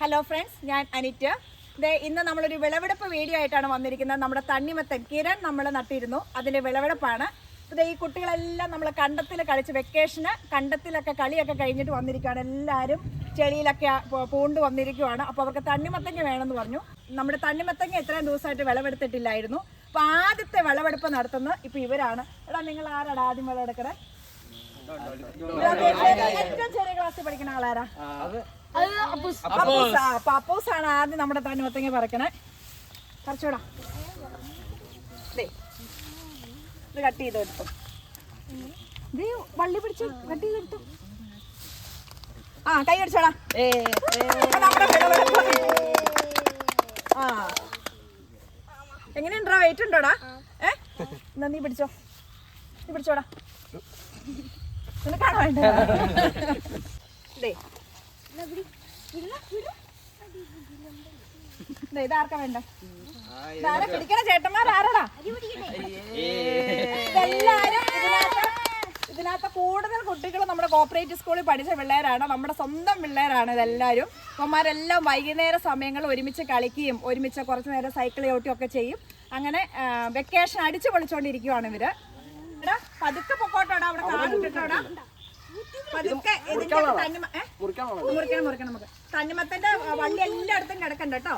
Hello friends ഞാൻ അനിറ്റ്. ദേ ഇന്ന് നമ്മളൊരു വിളവെടുപ്പ് വീഡിയോ ആയിട്ടാണ് വന്നിരിക്കുന്നത്. നമ്മുടെ തണ്ണിമത്തൻ കിരൺ നമ്മൾ നട്ടിരുന്നു. അതിന്റെ വിളവെടുപ്പാണ്. ദേ ഈ കുട്ടികളെല്ലാം നമ്മൾ കണ്ടത്തിൽ കളിച്ച് വെക്കേഷന് കണ്ടത്തിലൊക്കെ കളിയൊക്കെ കഴിഞ്ഞിട്ട് വന്നിരിക്കുകയാണ്. എല്ലാവരും ചെളിയിലൊക്കെ പൂണ്ട് വന്നിരിക്കുവാണ്. അപ്പോൾ അവർക്ക് തണ്ണിമത്തങ്ങ വേണമെന്ന് പറഞ്ഞു. നമ്മുടെ തണ്ണിമത്തങ്ങ ഇത്രയും ദിവസമായിട്ട് വിളവെടുത്തിട്ടില്ലായിരുന്നു. അപ്പോൾ ആദ്യത്തെ വിളവെടുപ്പ് നടത്തുന്നത് ഇപ്പോൾ ഇവരാണ്. എടാ നിങ്ങൾ ആരാടാ ആദ്യം വിളവെടുക്കണേ? ഏറ്റവും ചെറിയ ക്ലാസ്സിൽ പഠിക്കുന്ന ആളാരാ? പപ്പൂസ്. ആണ് ആദ്യം നമ്മുടെ തണ്ണിമത്തങ്ങ പറിക്കണേ. പറിച്ചോടാ. ദേ, ഇത് കട്ട് ചെയ്ത് എടുത്തു ദേ വള്ളി പിടിച്ചു കട്ട് ചെയ്തെടുത്തു ആ കൈ അടിച്ചോടാ. ആ. എങ്ങനെയുണ്ടാ വെയിറ്റ് ഉണ്ടോടാ? ഏ? എന്നാ നീ പിടിച്ചോ. നീ പിടിച്ചോടാ. നിനക്കാണോ ദേ, ഇതാർക്കാ വേണ്ട? ഇതാരാ പിടിക്കണ ചേട്ടന്മാർ? ആരാടാ? ഇതെല്ലാരും ഇതിനകത്ത് കൂടുതൽ കുട്ടികൾ നമ്മുടെ കോപ്പറേറ്റീവ് സ്കൂളിൽ പഠിച്ച പിള്ളേരാണ്. നമ്മുടെ സ്വന്തം പിള്ളേരാണ് ഇതെല്ലാവരും അപ്പന്മാരെല്ലാം വൈകുന്നേര സമയങ്ങളിൽ ഒരുമിച്ച് കളിക്കുകയും ഒരുമിച്ച് കുറച്ച് നേരം സൈക്കിൾ ചവിട്ടുകയും ഒക്കെ ചെയ്യും. അങ്ങനെ വെക്കേഷൻ അടിച്ചു പൊളിച്ചോണ്ടിരിക്കുവാണ് ഇവർ. എടാ പതുക്കെ പൊക്കോട്ടോടാ അവിടെ കാണിട്ടോടാ പതുക്കെ ഇതിന്റെ തന്നിമ ഏ? മുറിക്കണം മുറിക്കണം നമുക്ക് തണ്ണിമത്തന്റെ വള്ളി എല്ലായിടത്തും കിടക്കണ്ട കേട്ടോ.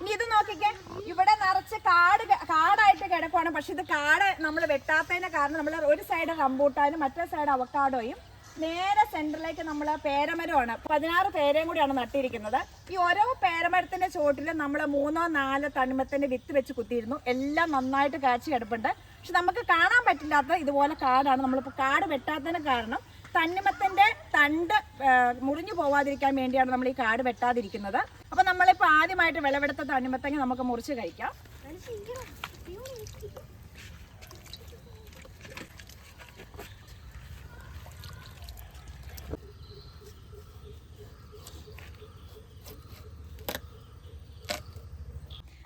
ഇനി ഇത് നോക്കിക്കേ. ഇവിടെ നിറച്ച് കാട് കാടായിട്ട് കിടക്കുവാണ്. പക്ഷെ ഇത് കാട് നമ്മൾ വെട്ടാത്തതിന്റെ കാരണം നമ്മൾ ഒരു സൈഡ് റംബൂട്ടാനും മറ്റേ സൈഡ് അവക്കാഡോയും നേരെ സെന്ററിലേക്ക് നമ്മൾ പേരമരമാണ് പതിനാറ് പേരയും കൂടിയാണ് നട്ടിരിക്കുന്നത്. ഈ ഓരോ പേരമരത്തിന്റെ ചോട്ടിലും നമ്മൾ മൂന്നോ നാലോ തണിമത്തിന്റെ വിത്ത് വെച്ച് കുത്തിയിരുന്നു. എല്ലാം നന്നായിട്ട് കാച്ചി കിടപ്പുണ്ട്. പക്ഷെ നമുക്ക് കാണാൻ പറ്റില്ലാത്ത ഇതുപോലെ കാടാണ്. നമ്മളിപ്പോൾ കാട് വെട്ടാത്തതിന് കാരണം തന്നിമത്തിന്റെ തണ്ട് മുറിഞ്ഞു പോവാതിരിക്കാൻ വേണ്ടിയാണ് നമ്മൾ ഈ കാട് വെട്ടാതിരിക്കുന്നത്. അപ്പം നമ്മളിപ്പോൾ ആദ്യമായിട്ട് വിളവെടുത്ത തണ്ണിമത്തങ്ങ നമുക്ക് മുറിച്ച് കഴിക്കാം.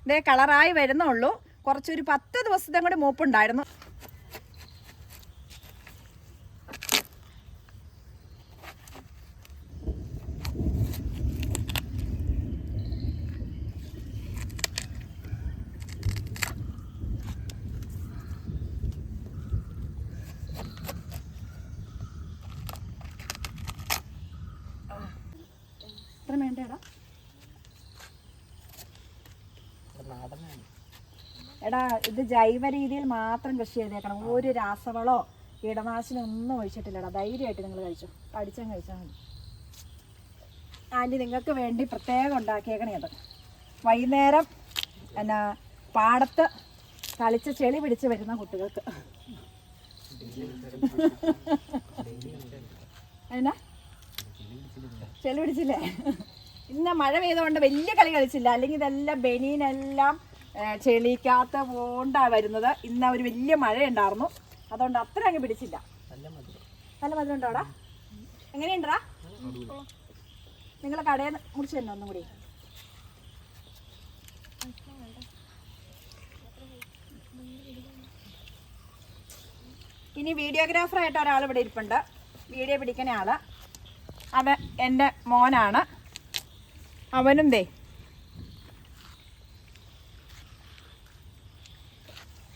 ഇതേ കളറായി വരുന്നുള്ളൂ. കുറച്ചൊരു പത്ത് ദിവസത്തെ കൂടെ മൂപ്പുണ്ടായിരുന്നു. വേണ്ടടാ. വേണ്ടേടാ എടാ ഇത് ജൈവ രീതിയിൽ മാത്രം കൃഷി ചെയ്തേക്കണം. ഒരു രാസവളോ കീടനാശിനി ഒന്നും ഒഴിച്ചിട്ടില്ലടാ. ധൈര്യമായിട്ട് നിങ്ങൾ കഴിച്ചു. പഠിച്ചാൽ കഴിച്ചാൽ മതി. ആന്റി നിങ്ങൾക്ക് വേണ്ടി പ്രത്യേകം ഉണ്ടാക്കിയേക്കണേ അത്. വൈകുന്നേരം എന്നാ പാടത്ത് കളിച്ച് ചെളി പിടിച്ച് വരുന്ന കുട്ടികൾക്ക്. എന്നാ? ചെളി പിടിച്ചില്ലേ? ഇന്ന് മഴ പെയ്തുകൊണ്ട് വലിയ കളി കളിച്ചില്ല. അല്ലെങ്കിൽ ഇതെല്ലാം ബനീനെല്ലാം ചെളിക്കാത്ത പോണ്ടാ വരുന്നത്. ഇന്ന് ഒരു വലിയ മഴ ഉണ്ടായിരുന്നു അതുകൊണ്ട് അത്ര അങ്ങ് പിടിച്ചില്ല. നല്ല മധുരം. ഉണ്ടോടാ എങ്ങനെയുണ്ടാ നിങ്ങൾ കടയിൽ നിന്ന് മുറിച്ച് തന്നെ ഒന്നും കൂടി? ഇനി വീഡിയോഗ്രാഫറായിട്ട് ഒരാൾ ഇവിടെ ഇരിപ്പുണ്ട്. വീഡിയോ പിടിക്കുന്ന ആൾ. അവൻ എന്റെ മോനാണ്. അവനും ദേ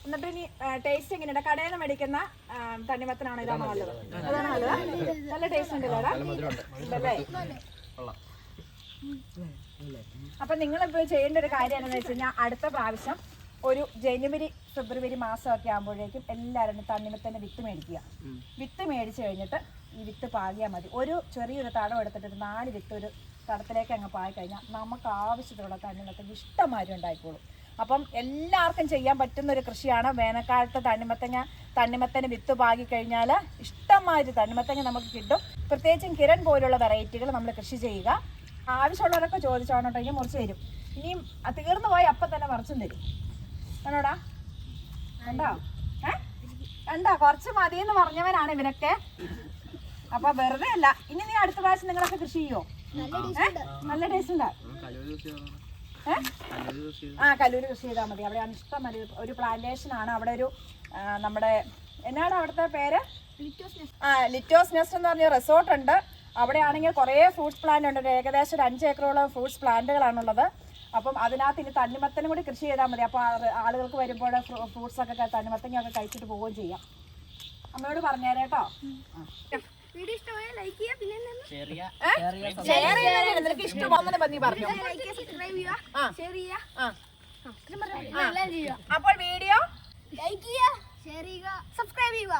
എന്നിട്ട് ഇനി ടേസ്റ്റ് എങ്ങനെയുണ്ട്? കടയിൽ നിന്ന് മേടിക്കുന്ന തണ്ണിമത്തനാണ് ഇതാണ് നല്ലത്? അതാണോ നല്ലത്? നല്ല ടേസ്റ്റ് ഉണ്ട് ഉണ്ടല്ലേ? അപ്പൊ നിങ്ങളിപ്പോ ചെയ്യേണ്ട ഒരു കാര്യം എന്താണെന്ന് വെച്ച് കഴിഞ്ഞാൽ അടുത്ത പ്രാവശ്യം ഒരു ജനുവരി ഫെബ്രുവരി മാസമൊക്കെ ആകുമ്പോഴേക്കും എല്ലാവരും തണ്ണിമത്തന്റെ വിത്ത് മേടിക്കുക. വിത്ത് മേടിച്ചു കഴിഞ്ഞിട്ട് ഈ വിത്ത് പാകിയാൽ മതി. ഒരു ചെറിയൊരു തടം എടുത്തിട്ട് ഒരു നാല് വിത്ത് ഒരു തടത്തിലേക്ക് അങ്ങ് പായി കഴിഞ്ഞാൽ നമുക്ക് ആവശ്യത്തിലുള്ള തണ്ണിമത്തൻ ഇഷ്ടമാതിരി ഉണ്ടായിക്കോളും. അപ്പം എല്ലാവർക്കും ചെയ്യാൻ പറ്റുന്ന ഒരു കൃഷിയാണ് വേനൽക്കാലത്ത് തണ്ണിമത്തങ്ങ. തണ്ണിമത്തന് വിത്ത് പാകി കഴിഞ്ഞാൽ ഇഷ്ടമായൊരു തണ്ണിമത്തങ്ങ നമുക്ക് കിട്ടും. പ്രത്യേകിച്ചും കിരൺ പോലുള്ള വെറൈറ്റികൾ നമ്മൾ കൃഷി ചെയ്യുക. ആവശ്യമുള്ളവരൊക്കെ ചോദിച്ചോണോട്ടെങ്കിൽ മുറിച്ച് തരും. ഇനിയും തീർന്നു പോയി അപ്പം തന്നെ മറിച്ചും തരും. കണ്ടോടാ? കണ്ടോ? ഏ? കണ്ടോ? കുറച്ച് മതി എന്ന് പറഞ്ഞവനാണ് ഇവനൊക്കെ. അപ്പൊ വെറുതെ അല്ല ഇനി നീ അടുത്ത പ്രാവശ്യം നിങ്ങളൊക്കെ കൃഷി ചെയ്യോ? നല്ല ടേസ്റ്റ് ഉണ്ടാവും ആ കല്ലൂര് കൃഷി ചെയ്താൽ മതി. അവിടെ ഇഷ്ടം മതി. ഒരു പ്ലാന്റേഷൻ ആണ്. അവിടെ ഒരു നമ്മുടെ എന്നാണ് അവിടുത്തെ പേര്? ആ ലിറ്റോസ് നെസ്റ്റ് എന്ന് പറഞ്ഞ റിസോർട്ട് ഉണ്ട്. അവിടെ ആണെങ്കിൽ കുറേ ഫ്രൂട്ട്സ് പ്ലാന്റ് ഉണ്ട്. ഏകദേശം ഒരു അഞ്ച് ഏക്കറോളം ഫ്രൂട്ട്സ് പ്ലാന്റുകളാണുള്ളത് അപ്പം അതിനകത്ത് ഇനി തണ്ണിമത്തനും കൂടി കൃഷി ചെയ്താൽ മതി. അപ്പോൾ ആളുകൾക്ക് വരുമ്പോൾ ഫ്രൂട്ട്സ് ഒക്കെ തണ്ണിമത്തങ്ങ ഒക്കെ കഴിച്ചിട്ട് പോവുകയും ചെയ്യാം. അമ്മയോട് പറഞ്ഞേരെ കേട്ടോ വീഡിയോ ഇഷ്ടമായ ലൈക്ക് ചെയ്യുക പിന്നെ എന്താണ്? ഷെയർ ചെയ്യാൻ നിനക്ക് ഇഷ്ടമാണെന്ന് പന്നി പറഞ്ഞു ലൈക്ക് ചെയ്യുക സബ്സ്ക്രൈബ് ചെയ്യുക ഷെയർ ചെയ്യുക അപ്പോൾ വീഡിയോ ലൈക്ക് ചെയ്യുക ഷെയർ ചെയ്യുക സബ്സ്ക്രൈബ് ചെയ്യുക